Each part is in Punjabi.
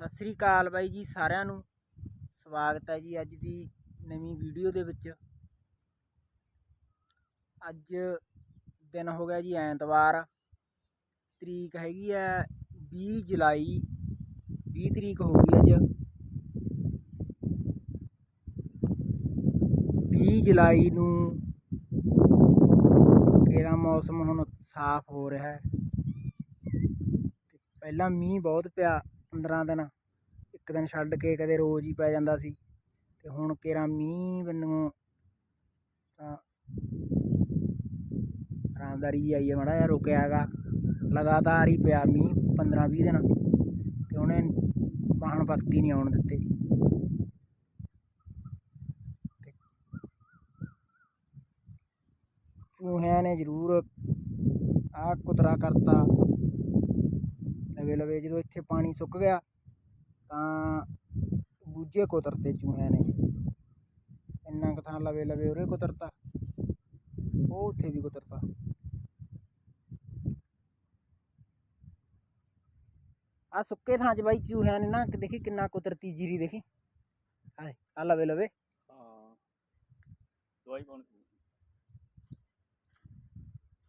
ਸਤਿ ਸ੍ਰੀ ਅਕਾਲ ਬਾਈ ਜੀ ਸਾਰਿਆਂ ਨੂੰ। ਸਵਾਗਤ ਹੈ ਜੀ ਅੱਜ ਦੀ ਨਵੀਂ ਵੀਡੀਓ ਦੇ ਵਿੱਚ। ਅੱਜ ਦਿਨ ਹੋ ਗਿਆ ਜੀ ਐਤਵਾਰ। ਤਰੀਕ ਹੈਗੀ ਹੈ 20 ਜੁਲਾਈ। 20 ਤਰੀਕ ਹੋ ਗਈ ਅੱਜ। 20 ਜੁਲਾਈ ਨੂੰ ਕਿਹੜਾ ਮੌਸਮ ਹੁਣ ਸਾਫ਼ ਹੋ ਰਿਹਾ ਹੈ। ਪਹਿਲਾਂ ਮੀਂਹ ਬਹੁਤ ਪਿਆ। 15 ਦਿਨ, ਇੱਕ ਦਿਨ ਛੱਡ ਕੇ ਕਦੇ ਰੋਜ਼ ਹੀ ਪੈ ਜਾਂਦਾ ਸੀ। ਤੇ ਹੁਣ ਕੇਰਾ ਮੀਂਹ ਮੈਨੂੰ ਤਾਂ ਆਰਾਮਦਾਰੀ ਆਈ ਹੈ ਮਾੜਾ ਜਿਹਾ, ਰੁਕਿਆ ਹੈਗਾ। ਲਗਾਤਾਰ ਹੀ ਪਿਆ ਮੀਂਹ 15 20 ਦਿਨ ਤੇ ਉਹਨੇ ਵਾਹਣ ਵਕਤੀ ਨਹੀਂ ਆਉਣ ਦਿੱਤੇ। ਚੂਹਿਆਂ ਨੇ ਜ਼ਰੂਰ ਆਹ ਕੁਤਰਾ ਕਰਤਾ। ਲਵੇ ਲਵੇ ਜਦੋਂ ਇੱਥੇ ਪਾਣੀ ਸੁੱਕ ਗਿਆ, ਤਾਂ ਬੂਝੇ ਕੁਤਰਤੇ ਚੂਹਿਆਂ ਨੇ ਇੰਨਾ ਕੁ ਥਾਂ ਲਵੇ ਲਵੇ ਉਰੇ ਕੁਤਰਤਾ, ਉਹ ਉੱਥੇ ਵੀ ਕੁਤਰਤਾ। ਆ ਸੁੱਕੇ ਥਾਂ 'ਚ ਬਾਈ ਚੂਹਿਆਂ ਨੇ ਨਾ ਕਿ ਦੇਖੀ ਕਿੰਨਾ ਕੁਤਰਤੀ ਜੀਰੀ ਦੇਖੀ? ਆ ਆ ਲਵੇ ਲਵੇ। ਹਾਂ। ਦਵਾਈ ਪਾਉਣੀ ਸੀ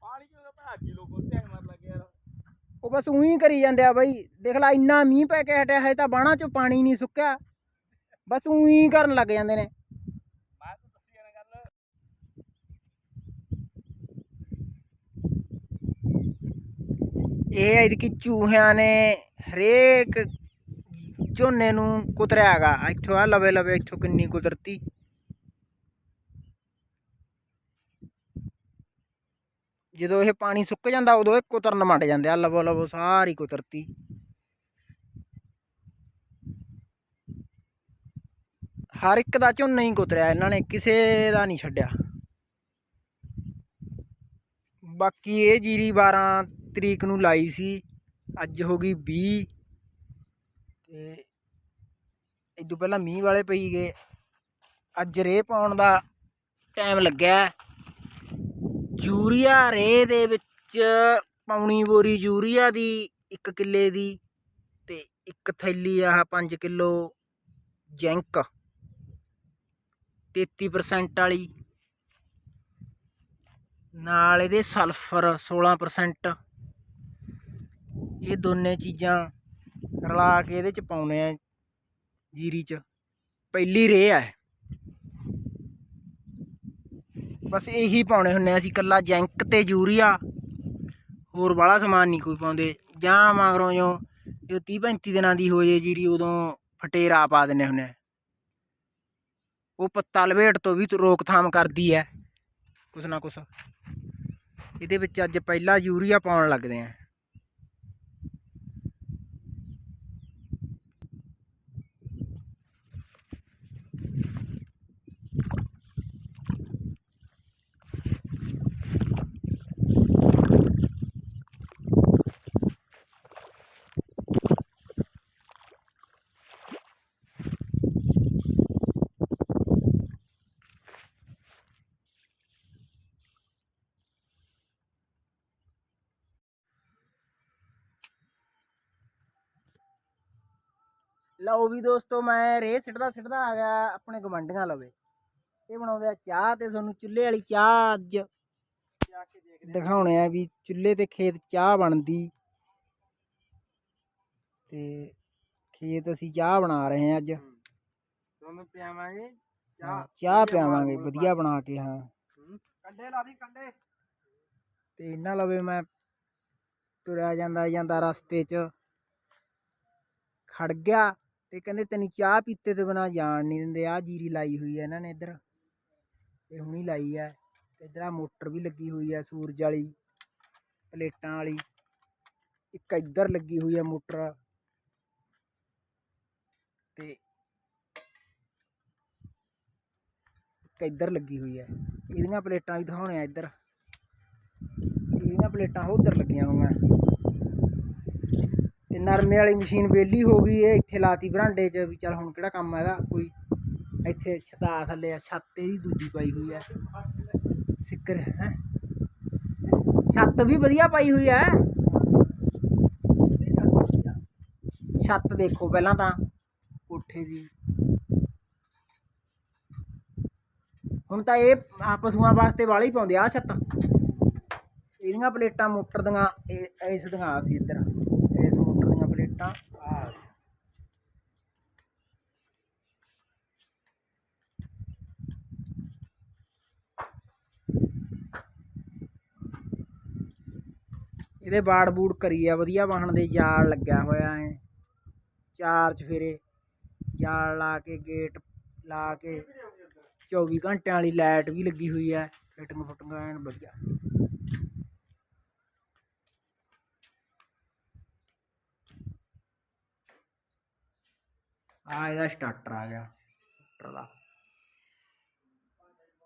ਪਾਣੀ ਕਿਉਂ ਦਾ ਭਾ ਕਿਲੋ ਕੋ ਤੇ ਮਰ ਲੱਗਿਆ ਯਾਰ ਉਹ ਬਸ ਉਹੀ ਕਰੀ ਜਾਂਦੇ ਆ ਬਾਈ। ਦੇਖ ਲੈ, ਇੰਨਾ ਮੀਂਹ ਪੈ ਕੇ ਹਟਿਆ ਹੈ ਤਾਂ ਬਾਣਾ 'ਚੋਂ ਪਾਣੀ ਨਹੀਂ ਸੁੱਕਿਆ। ਬਸ ਉਹੀ ਕਰਨ ਲੱਗ ਜਾਂਦੇ ਨੇ। ਮੈਂ ਤਾਂ ਇਹ ਐਤਕੀ ਚੂਹਿਆਂ ਨੇ ਹਰੇਕ ਝੋਨੇ ਨੂੰ ਕੁਤਰਿਆ ਹੈਗਾ। ਇੱਥੋਂ ਆ ਲਵੇ ਲਵੇ ਇੱਥੋਂ ਕਿੰਨੀ ਕੁਦਰਤੀ। ਜਦੋਂ ਇਹ ਪਾਣੀ ਸੁੱਕ ਜਾਂਦਾ, ਉਦੋਂ ਇਹ ਕੁਤਰਨ ਮੰਡ ਜਾਂਦੇ ਆ। ਲਵੋ ਲਵੋ, ਸਾਰੀ ਕੁਤਰਤੀ ਹਰ ਇੱਕ ਦਾ ਝੋਨਾ ਹੀ ਕੁਤਰਿਆ, ਇਹਨਾਂ ਨੇ ਕਿਸੇ ਦਾ ਨਹੀਂ ਛੱਡਿਆ। ਬਾਕੀ ਇਹ ਜੀਰੀ 12 ਤਰੀਕ ਨੂੰ ਲਾਈ ਸੀ, ਅੱਜ ਹੋ ਗਈ 20 ਤੇ ਇਦੋਂ ਪਹਿਲਾਂ ਮੀਂਹ ਵਾਲੇ ਪਈ ਗਏ। ਅੱਜ ਰੇਹ ਪਾਉਣ ਦਾ ਟਾਈਮ ਲੱਗਿਆ। ਯੂਰੀਆ ਰੇਹ ਦੇ ਵਿੱਚ ਪਾਉਣੀ ਬੋਰੀ ਯੂਰੀਆ ਦੀ ਇੱਕ ਕਿੱਲੇ ਦੀ ਤੇ ਇੱਕ ਥੈਲੀ ਆਹ 5 ਕਿਲੋ ਜੈਂਕ। 33% ਵਾਲੀ। ਨਾਲ ਇਹਦੇ ਸਲਫਰ 16% ਇਹ ਦੋਨੇ ਚੀਜ਼ਾਂ ਰਲਾ ਕੇ ਇਹਦੇ ਚ ਪਾਉਣੇ ਆ ਜੀਰੀ ਚ। ਪਹਿਲੀ ਰੇਹ ਹੈ ਬਸ ਇਹੀ ਪਾਉਣੇ ਹੁੰਨੇ ਅਸੀਂ ਕੱਲਾ ਜੈਂਕ ਤੇ ਯੂਰੀਆ। ਹੋਰ ਬਾਹਲਾ ਸਮਾਨ ਨਹੀਂ ਕੋਈ ਪਾਉਂਦੇ। ਜਾਂ ਮਗਰੋਂ ਜੋ ਜੋ 30 35 ਦਿਨਾਂ ਦੀ ਹੋ ਜੇ ਜੀਰੀ, ਉਦੋਂ ਫਟੇਰਾ ਪਾ ਦਿੰਨੇ ਹੁੰਨੇ ਆ। ਉਹ ਪੱਤਾ ਲਵੇਟ ਤੋਂ ਵੀ ਰੋਕਥਾਮ ਕਰਦੀ ਹੈ। ਕੁਛ ਨਾ ਕੁਛ। ਇਹਦੇ ਵਿੱਚ ਅੱਜ ਪਹਿਲਾ ਯੂਰੀਆ ਪਾਉਣ ਲੱਗਦੇ ਆ ਲਓ ਵੀ ਦੋਸਤੋ ਮੈਂ ਰੇ ਸਿੱਟਦਾ ਸਿੱਟਦਾ ਆ ਗਿਆ ਆਪਣੇ ਗਵੰਡੀਆਂ ਲਵੇ। ਇਹ ਬਣਾਉਂਦੇ ਆ ਚਾਹ ਤੇ ਤੁਹਾਨੂੰ ਚੁੱਲ੍ਹੇ ਵਾਲੀ ਚਾਹ ਅੱਜ ਦਿਖਾਉਣੇ ਆ ਵੀ ਚੁੱਲ੍ਹੇ ਤੇ ਖੇਤ ਚਾਹ ਬਣਦੀ। ਤੇ ਖੇਤ ਅਸੀਂ ਚਾਹ ਬਣਾ ਰਹੇ ਹਾਂ ਅੱਜ। ਤੁਹਾਨੂੰ ਪਿਆਵਾਂਗੇ ਹਾਂ, ਚਾਹ ਪਿਆਵਾਂਗੇ ਵਧੀਆ ਬਣਾ ਕੇ ਹਾਂ। ਕੰਡੇ ਲਾ ਦੀ ਕੰਡੇ। ਤੇ ਇਹਨਾਂ ਲਵੇ ਮੈਂ ਤੁਰਿਆ ਜਾਂਦਾ ਜਾਂਦਾ ਰਸਤੇ 'ਚ। ਖੜ ਗਿਆ। ਤੇ ਕਹਿੰਦੇ ਤੈਨੂੰ ਚਾਹ ਪੀਤੇ ਤੋਂ ਬਿਨਾ ਜਾਣ ਨਹੀਂ ਦਿੰਦੇ ਆ ਜੀਰੀ ਲਾਈ ਹੋਈ ਹੈ ਇਹਨਾਂ ਨੇ ਇੱਧਰ। ਤੇ ਹੁਣੀ ਲਾਈ ਹੈ ਤੇ ਇੱਧਰ ਆ ਮੋਟਰ ਵੀ ਲੱਗੀ ਹੋਈ ਹੈ ਸੂਰਜ ਵਾਲੀ, ਪਲੇਟਾਂ ਵਾਲੀ। ਇੱਕ ਇੱਧਰ ਲੱਗੀ ਹੋਈ ਹੈ ਮੋਟਰ। ਤੇ ਇੱਕ ਇੱਧਰ ਲੱਗੀ ਹੋਈ ਹੈ ਇਹਦੀਆਂ ਪਲੇਟਾਂ ਵੀ ਦਿਖਾਉਣੇ ਆ ਇੱਧਰ। ਇਹਦੀਆਂ ਪਲੇਟਾਂ ਉਧਰ ਲੱਗੀਆਂ ਹੋਈਆਂ। ਤੇ ਨਰਮੇ ਵਾਲੀ ਮਸ਼ੀਨ ਵਿਹਲੀ ਹੋ ਗਈ ਇਹ ਇੱਥੇ ਲਾਤੀ ਬਰਾਂਡੇ 'ਚ ਵੀ ਚੱਲ ਹੁਣ ਕਿਹੜਾ ਕੰਮ ਆ ਇਹਦਾ? ਕੋਈ ਇੱਥੇ ਛਤਾ ਥੱਲੇ ਆ, ਛੱਤ ਇਹਦੀ ਦੂਜੀ ਪਾਈ ਹੋਈ ਹੈ ਸਿੱਕਰ, ਹੈ? ਛੱਤ ਵੀ ਵਧੀਆ ਪਾਈ ਹੋਈ ਹੈ ਛੱਤ ਦੇਖੋ ਪਹਿਲਾਂ ਤਾਂ, ਕੋਠੇ ਦੀ। ਹੁਣ ਤਾਂ ਇਹ ਪਸ਼ੂਆਂ ਵਾਸਤੇ ਵਾਲੀ ਪਾਉਂਦੇ ਆ ਛੱਤ। ਇਹਦੀਆਂ ਪਲੇਟਾਂ ਮੋਟਰ ਦੀਆਂ, ਇਹ, ਇਸ ਦੀਆਂ ਆ ਸੀ ਇੱਧਰ। ਮੋਟਰ ਇਹਦੇ ਬਾੜ ਬੂੜ ਕਰੀ ਆ, ਵਧੀਆ ਵਾਹਣ ਦੇ ਜਾਲ ਲੱਗਿਆ ਹੋਇਆ ਹੈ ਚਾਰ ਚਫੇਰੇ ਜਾਲ ਲਾ ਕੇ, ਗੇਟ ਲਾ ਕੇ 24 ਘੰਟਿਆਂ ਵਾਲੀ ਲਾਈਟ ਵੀ ਲੱਗੀ ਹੋਈ ਹੈ ਫਿਟਿੰਗ ਫੁਟਿੰਗ ਐਨ ਵਧੀਆ। ਆ ਇਹਦਾ ਸਟਾਰਟਰ ਆ ਗਿਆ ਸਟਾਰਟਰ ਦਾ।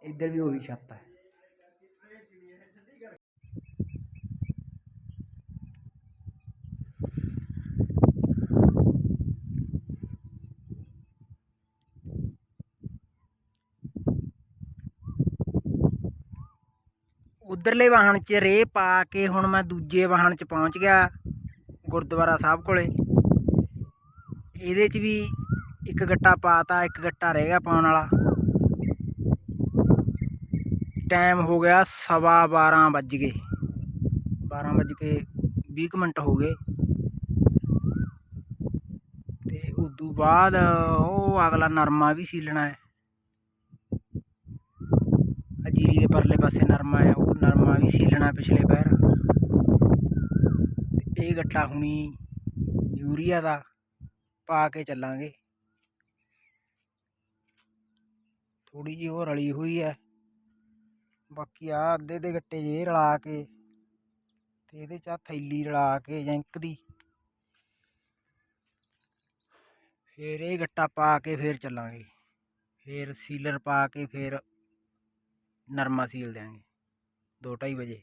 ਇੱਧਰ ਵੀ ਉਹੀ ਛੱਤ ਹੈ। ਉਧਰਲੇ ਵਾਹਣ 'ਚ ਰੇਹ ਪਾ ਕੇ ਹੁਣ ਮੈਂ ਦੂਜੇ ਵਾਹਣ 'ਚ ਪਹੁੰਚ ਗਿਆ ਗੁਰਦੁਆਰਾ ਸਾਹਿਬ ਕੋਲੇ। ਇਹਦੇ 'ਚ ਵੀ ਇੱਕ ਗੱਟਾ ਪਾਤਾ, ਇੱਕ ਗੱਟਾ ਰਹਿ ਗਿਆ ਪਾਉਣ ਵਾਲਾ। ਟਾਈਮ ਹੋ ਗਿਆ ਸਵਾ 12 ਵੱਜ ਗਏ। 12 ਵੱਜ ਕੇ 20 ਕੁ ਮਿੰਟ ਹੋ ਗਏ। ਤੇ ਉਦੋਂ ਬਾਅਦ ਉਹ ਅਗਲਾ ਨਰਮਾ ਵੀ ਸੀਲਣਾ ਹੈ। ਅਜੀਰੀ ਦੇ ਪਰਲੇ ਪਾਸੇ ਨਰਮਾ ਹੈ, ਉਹ ਨਰਮਾ ਵੀ ਸੀਲਣਾ ਪਿਛਲੇ ਪੈਰ। ਇਹ ਗੱਟਾ ਹੁਣੀ ਯੂਰੀਆ ਦਾ ਪਾ ਕੇ ਚੱਲਾਂਗੇ। ਥੋੜੀ ਜਿਹੀ ਉਹ ਰਲੀ ਹੋਈ ਹੈ। ਬਾਕੀ ਆ ਅੱਧੇ ਦੇ ਗੱਟੇ ਜੇ ਰਲਾ ਕੇ ਤੇ ਇਹਦੇ ਚ ਆ ਥੈਲੀ ਰਲਾ ਕੇ ਜੈਂਕ ਦੀ। ਫਿਰ ਇਹ ਗੱਟਾ ਪਾ ਕੇ ਫਿਰ ਚੱਲਾਂਗੇ। ਫਿਰ ਸੀਲਰ ਪਾ ਕੇ ਫਿਰ ਨਰਮਾ ਸੀਲ ਦਿਆਂਗੇ। ਦੋ ਢਾਈ ਵਜੇ।